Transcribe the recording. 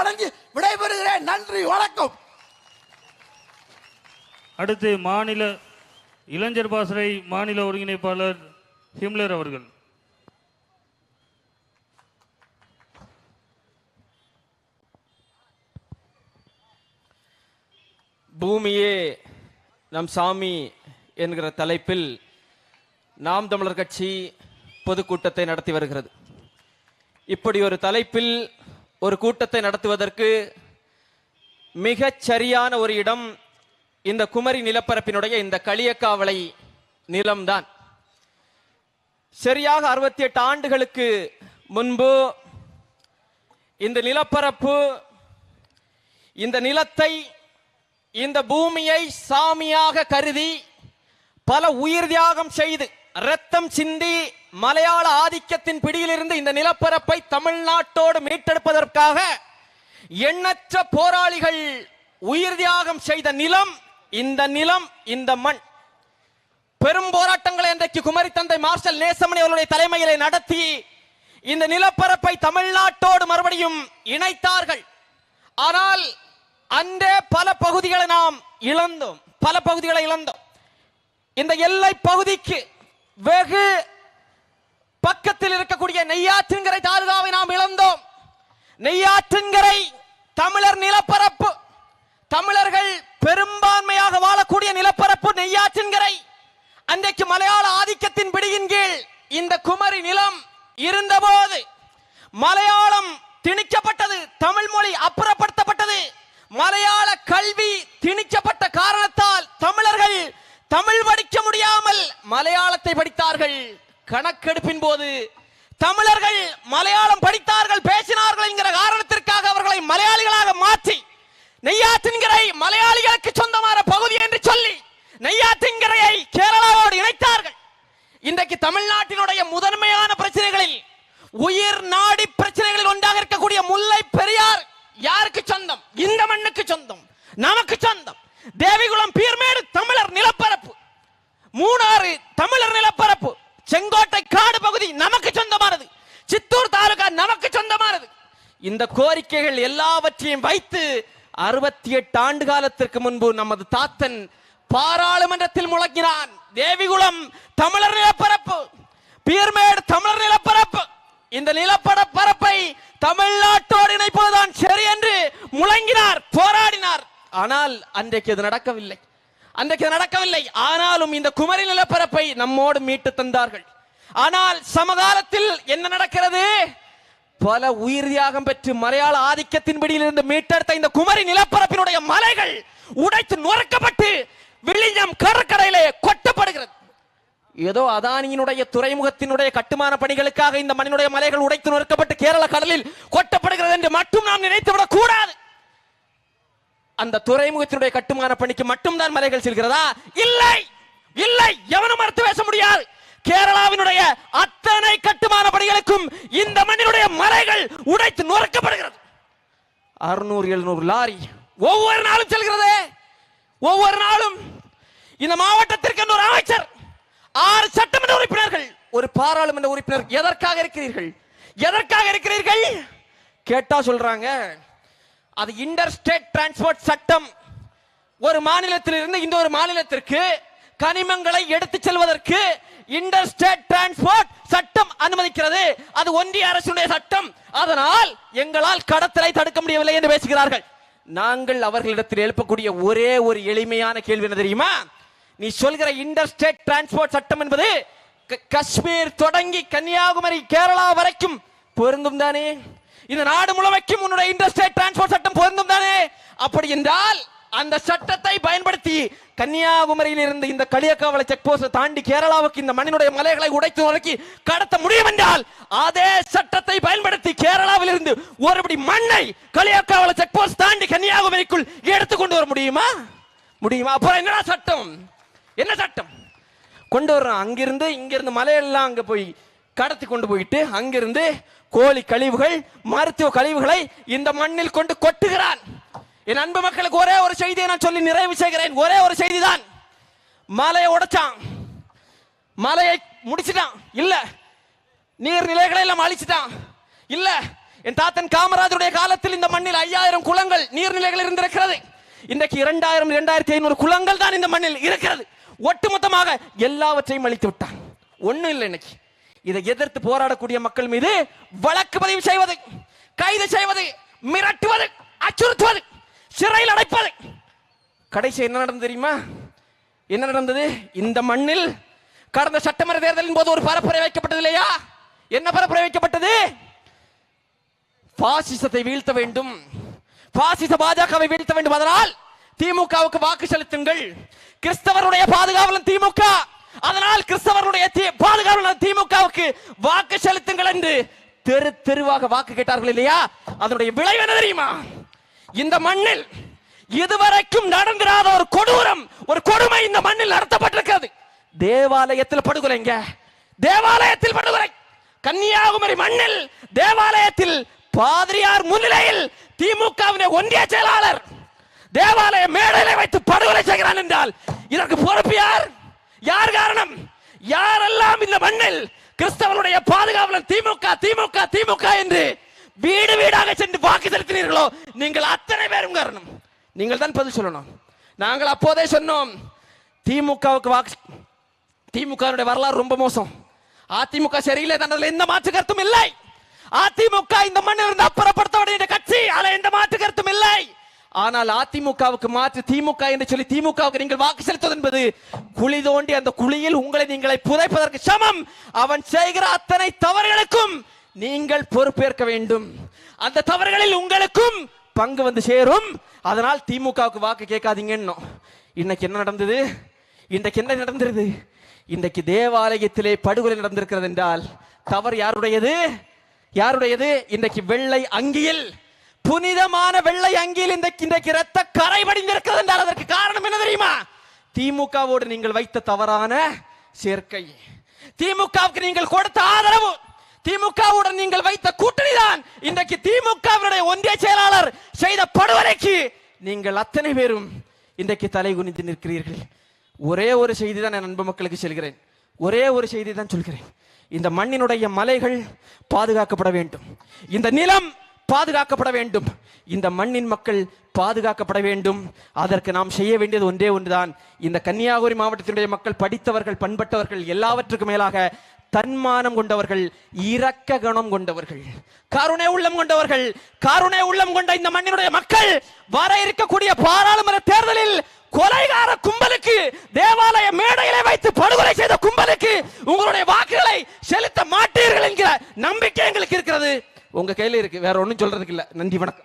வழங்கி விடைபெறுகிறேன். நன்றி வணக்கம். அடுத்து மாநில இளைஞர் பாசறை மாநில ஒருங்கிணைப்பாளர் ஹிம்லர் அவர்கள். பூமியே நம் சாமி என்கிற தலைப்பில் நாம் தமிழர் கட்சி பொதுக்கூட்டத்தை நடத்தி வருகிறது. இப்படி ஒரு தலைப்பில் ஒரு கூட்டத்தை நடத்துவதற்கு மிகச் சரியான ஒரு இடம் இந்த குமரி நிலப்பரப்பினுடைய இந்த களியக்காவலை நிலம்தான். சரியாக அறுபத்தி எட்டு ஆண்டுகளுக்கு முன்பு இந்த நிலப்பரப்பு இந்த நிலத்தை இந்த பூமியை சாமியாக கருதி பல உயிர் தியாகம் செய்து ரத்தம் சிந்தி மலையாள ஆதிக்கத்தின் பிடியிலிருந்து இந்த நிலப்பரப்பை தமிழ்நாட்டோடு மீட்டெடுப்பதற்காக எண்ணற்ற போராளிகள் உயிர் தியாகம் செய்த நிலம் இந்த நிலம் இந்த மண். பெரும் போராட்டங்களை இன்றைக்கு குமரி தந்தை மார்ஷல் நேசமணி அவருடைய தலைமையிலே நடத்தி இந்த நிலப்பரப்பை தமிழ்நாட்டோடு மறுபடியும் இணைத்தார்கள். ஆனால் அன்றே பல பகுதிகளை நாம் இழந்தோம். பல பகுதிகளை இழந்தோம். இந்த எல்லை பகுதிக்கு வெகு பக்கத்தில் இருக்கக்கூடிய நெய்யாற்றின்கரை தாலுகாவை நாம் இழந்தோம். நெய்யாற்றின்கரை தமிழர் நிலப்பரப்பு தமிழர்கள் பெரும்பான்மையாக வாழக்கூடிய நிலப்பரப்பு நெய்யாற்றின்கரை. அன்றைக்கு மலையாள ஆதிக்கத்தின் பிடியின் கீழ் இந்த குமரி நிலம் இருந்தபோது மலையாளம் திணிக்கப்பட்டது தமிழ் மொழி அப்புறம் மலையாள கல்வி திணிக்கப்பட்ட காரணத்தால் தமிழர்கள் தமிழ் படிக்க முடியாமல் மலையாளத்தை படித்தார்கள் கணக்கெடுப்பின் போது தமிழர்கள் மலையாளம் படித்தார்கள் பேசினார்கள் என்கிற காரணத்திற்காக அவர்களை மலையாளிகளாக மாற்றி நெய்யாற்றின்கரை மலையாளிகளுக்கு சொந்தமான பகுதி என்று சொல்லி நெய்யாற்றின்கரையை கேரளாவோடு இணைத்தார்கள். இன்றைக்கு தமிழ்நாட்டினுடைய முதன்மையான பிரச்சனைகளில் உயிர் நாடி பிரச்சனைகளில் ஒன்றாக இருக்கக்கூடிய முல்லை பெரியார் யாருக்கு சொந்தம்? இந்த மண்ணுக்கு சொந்தம் நமக்கு சொந்தம். தேவிகுளம் பீர்மேடு தமிழர் நிலப்பரப்பு. மூணாறு தமிழர் நில செங்கோட்டை காடு பகுதி நமக்கு சொந்தமானது சித்தூர் தாலுகா நமக்கு சொந்தமானது. இந்த கோரிக்கைகள் எல்லாவற்றையும் வைத்து அறுபத்தி எட்டு ஆண்டு காலத்திற்கு முன்பு நமது தாத்தன் பாராளுமன்றத்தில் முழங்கினான். தேவிகுளம் தமிழர் நிலப்பரப்பு பீர்மேடு தமிழர் நிலப்பரப்பு. இந்த நிலப்பட பரப்பை தமிழ்நாட்டோடு இணைப்பதுதான் சரி என்று முழங்கினார் போராடினார். ஆனால் அன்றைக்கு இது நடக்கவில்லை. அன்றைக்கு இது நடக்கவில்லை. ஆனாலும் இந்த குமரி நிலப்பரப்பை நம்மோடு மீட்டு தந்தார்கள். ஆனால் சமகாலத்தில் என்ன நடக்கிறது? பல உயிர் தியாகம் பெற்று மலையாள ஆதிக்கத்தின் பிடியிலிருந்து மீட்டெடுத்த இந்த குமரி நிலப்பரப்பினுடைய மலைகள் உடைத்து நொறுக்கப்பட்டு விழிஞ்சம் கடற்கரையிலே கொட்டப்படுகிறது. ஏதோ அதானியினுடைய துறைமுகத்தினுடைய கட்டுமான பணிகளுக்காக இந்த மண்ணினுடைய மலைகள் உடைத்து நொறுக்கப்பட்டு கேரள கடலில் கொட்டப்படுகிறது என்று மட்டும் நாம் நினைத்துவிடக் கூடாது. அந்த துறைமுகத்தினுடைய கட்டுமான பணிக்கு மட்டும்தான் மலைகள் செல்கிறதா? இல்லை. இல்லை. எவனும் மறுத்து பேச முடியாது. கேரளாவினுடைய அத்தனை கட்டுமான பணிகளுக்கும் இந்த மண்ணினுடைய மலைகள் உடைத்து நொறுக்கப்படுகிறது. அறுநூறு எழுநூறு லாரி ஒவ்வொரு நாளும் செல்கிறதே. ஒவ்வொரு நாளும் இந்த மாவட்டத்திற்கு ஒரு அமைச்சர் ஆறு சட்டமன்ற உறுப்பினர்கள் ஒரு பாராளுமன்ற உறுப்பினர் எதற்காக இருக்கிறீர்கள்? எதற்காக இருக்கிறீர்கள்? கேட்டா சொல்றாங்க அது இன்டர் ஸ்டேட் டிரான்ஸ்போர்ட் சட்டம். ஒரு மாநிலத்திலிருந்து இந்த ஒரு மாநிலத்திற்கு கனிமங்களை எடுத்து செல்வதற்கு இன்டர் ஸ்டேட் டிரான்ஸ்போர்ட் சட்டம் அனுமதிக்கிறது. அது ஒன்றிய அரசுடைய சட்டம். அதனால் எங்களால் கடத்தலை தடுக்க முடியவில்லை என்று பேசுகிறார்கள். நாங்கள் அவர்களிடத்தில் எழுப்பக்கூடிய ஒரே ஒரு எளிமையான கேள்வி என்ன தெரியுமா? நீ சொல்கிற இன்டர் ஸ்டேட் டிரான்ஸ்போர்ட் சட்டம் என்பது க- காஷ்மீர் தொடங்கி கன்னியாகுமரி கேரளா வரைக்கும் பொருந்தும் தானே? இந்த நாடு முழுமைக்கும் உன்னுடைய இன்டர் ஸ்டேட் டிரான்ஸ்போர்ட் சட்டம் பொருந்தும் தானே? அப்படி என்றால் அந்த சட்டத்தை பயன்படுத்தி கன்னியாகுமரியில் இருந்து இந்த களியக்காவலை செக் போஸ்ட் தாண்டி கேரளாவுக்கு இந்த மண்ணினுடைய மலைகளை உடைத்து நொறுக்கி கடத்த முடியும் என்றால் அதே சட்டத்தை பயன்படுத்தி கேரளாவில் இருந்து ஒருபடி மண்ணை களியக்காவலை செக் போஸ்ட் தாண்டி கன்னியாகுமரிக்குள் எடுத்து கொண்டு வர முடியுமா? முடியுமா? அப்புறம் என்னடா சட்டம்? என்ன சட்டம்? கொண்டு வர்றான் அங்கிருந்து இங்கிருந்து மலையெல்லாம் அங்க போய் கடத்தி கொண்டு போயிட்டு அங்கிருந்து கோழி கழிவுகள் மருத்துவ கழிவுகளை இந்த மண்ணில் கொண்டு கொட்டுகிறான். என் அன்பு மக்களுக்கு ஒரே ஒரு செய்தியை நான் சொல்லி நிறைவு செய்கிறேன். ஒரே ஒரு செய்தி தான் மலையை உடைச்சான். மலையை முடிச்சிட்டான். இல்ல நீர்நிலைகளை எல்லாம் அழிச்சிட்டான். இல்ல என் தாத்தன் காமராஜருடைய காலத்தில் இந்த மண்ணில் ஐயாயிரம் குளங்கள் நீர்நிலைகள் இருந்திருக்கிறது. இன்றைக்கு இரண்டாயிரம் இரண்டாயிரத்தி ஐநூறு குளங்கள் தான் இந்த மண்ணில் இருக்கிறது. ஒட்டுமொத்தமாக எல்லாவற்றையும் அழித்து விட்டான். ஒண்ணும் இல்லை இன்னைக்கு. இதை எதிர்த்து போராடக்கூடிய மக்கள் மீது வழக்கு பதிவு செய்வது கைது செய்வது மிரட்டுவது அச்சுறுத்துவது சிறையில் அடைப்பது. கடைசி என்ன நடந்தது தெரியுமா? என்ன நடந்தது? இந்த மண்ணில் கடந்த சட்டமன்ற தேர்தலின் போது ஒரு பரப்புரை வைக்கப்பட்டது இல்லையா? என்ன பரப்புரை வைக்கப்பட்டது? பாசிசத்தை வீழ்த்த வேண்டும். பாசிச பாஜகவை வீழ்த்த வேண்டும். அதனால் திமுகவுக்கு வாக்கு செலுத்துங்கள். கிறிஸ்தவருடைய பாதுகாவலன் திமுக. அதனால் கிறிஸ்தவருடைய தி- பாதுகாவலன் திமுகவுக்கு வாக்கு செலுத்துங்கள் என்று தெரு தெருவாக வாக்கு கேட்டார்கள் இல்லையா? அதனுடைய விளைவு என்ன தெரியுமா? இந்த மண்ணில் இதுவரைக்கும் நடந்திராத ஒரு கொடூரம் ஒரு கொடுமை இந்த மண்ணில் நடத்தப்பட்டிருக்கிறது. தேவாலயத்தில் படுகொலைங்க. தேவாலயத்தில் படுகொலை. கன்னியாகுமரி மண்ணில் தேவாலயத்தில் பாதிரியார் முன்னிலையில் திமுகவின் ஒன்றிய செயலாளர் தேவாலய மேடையில வைத்து படுகொலை செய்கிறான் என்றால் இதற்கு பொறுப்பு யார்? யார் காரணம்? யாரெல்லாம் இந்த மண்ணில் கிறிஸ்தவனுடைய பாதுகாவலன் திமுக திமுக திமுக என்று வீடு வீடாக சென்று வாக்கு செலுத்தினீர்களோ நீங்கள் அத்தனை பேரும் காரணம் நீங்கள் தான் பதில் சொல்லணும். நாங்கள் அப்போதே சொன்னோம் திமுகவுக்கு வாக்கு திமுக வரலாறு ரொம்ப மோசம். அதிமுக சரியில்லை தன்னதில் எந்த மாற்று கருத்தும் இல்லை. அதிமுக இந்த மண்ணில் இருந்து அப்புறப்படுத்த வேண்டிய கட்சி அதில் எந்த மாற்று கருத்தும் இல்லை. ஆனால் அதிமுகவுக்கு மாற்று திமுக என்று சொல்லி திமுகவுக்கு நீங்கள் வாக்கு செலுத்துவது என்பது குழி தோண்டி அந்த குழியில் உங்களை நீங்களை புதைப்பதற்கு சமம். அவன் செய்கிற அத்தனை தவறுகளுக்கும் நீங்கள் பொறுப்பேற்க வேண்டும். அந்த தவறுகளில் உங்களுக்கும் பங்கு வந்து சேரும். அதனால் திமுகவுக்கு வாக்கு கேட்காதீங்கன்னு. இன்னைக்கு என்ன நடந்தது? இன்றைக்கு என்ன நடந்திருது? இன்றைக்கு தேவாலயத்திலே படுகொலை நடந்திருக்கிறது என்றால் தவறு யாருடையது? யாருடையது? இன்றைக்கு வெள்ளை அங்கியில் புனிதமான வெள்ளை அங்கியில் இன்றைக்கு இன்றைக்கு ரத்த கரை படிந்திருக்கிறது என்றால் அதற்கு காரணம் என்ன தெரியுமா? திமுகவோடு நீங்கள் வைத்த தவறான சேர்க்கை. திமுகவுக்கு நீங்கள் கொடுத்த ஆதரவு. திமுகவுடன் நீங்கள் வைத்த கூட்டணி தான் இன்றைக்கு திமுகவினுடைய ஒன்றிய செயலாளர் செய்த படுகொலைக்கு நீங்கள் அத்தனை பேரும் இன்றைக்கு தலை குனிந்து நிற்கிறீர்கள். ஒரே ஒரு செய்தி தான் என் அன்பு மக்களுக்கு செல்கிறேன். ஒரே ஒரு செய்தி தான் சொல்கிறேன். இந்த மண்ணினுடைய மலைகள் பாதுகாக்கப்பட வேண்டும். இந்த நிலம் பாதுகாக்கப்பட வேண்டும். இந்த மண்ணின் மக்கள் பாதுகாக்கப்பட வேண்டும். அதற்கு நாம் செய்ய வேண்டியது ஒன்றே ஒன்றுதான். இந்த கன்னியாகுமரி மாவட்டத்தினுடைய மக்கள் படித்தவர்கள் பண்பட்டவர்கள் எல்லாவற்றுக்கும் மேலாக தன்மானம் கொண்டவர்கள் இரக்க கணம் கொண்டவர்கள். கருணை உள்ளம் கொண்டவர்கள் கருணை உள்ளம் கொண்ட இந்த மண்ணினுடைய மக்கள் வர இருக்கக்கூடிய பாராளுமன்ற தேர்தலில் கொலைகார கும்பலுக்கு தேவாலய மேடையிலே வைத்து படுகொலை செய்த கும்பலுக்கு உங்களுடைய வாக்குகளை செலுத்த மாட்டீர்கள் என்கிற நம்பிக்கை எங்களுக்கு இருக்கிறது. உங்க கையில இருக்கு வேற ஒன்னும் சொல்றதுக்கு இல்ல. நன்றி வணக்கம்.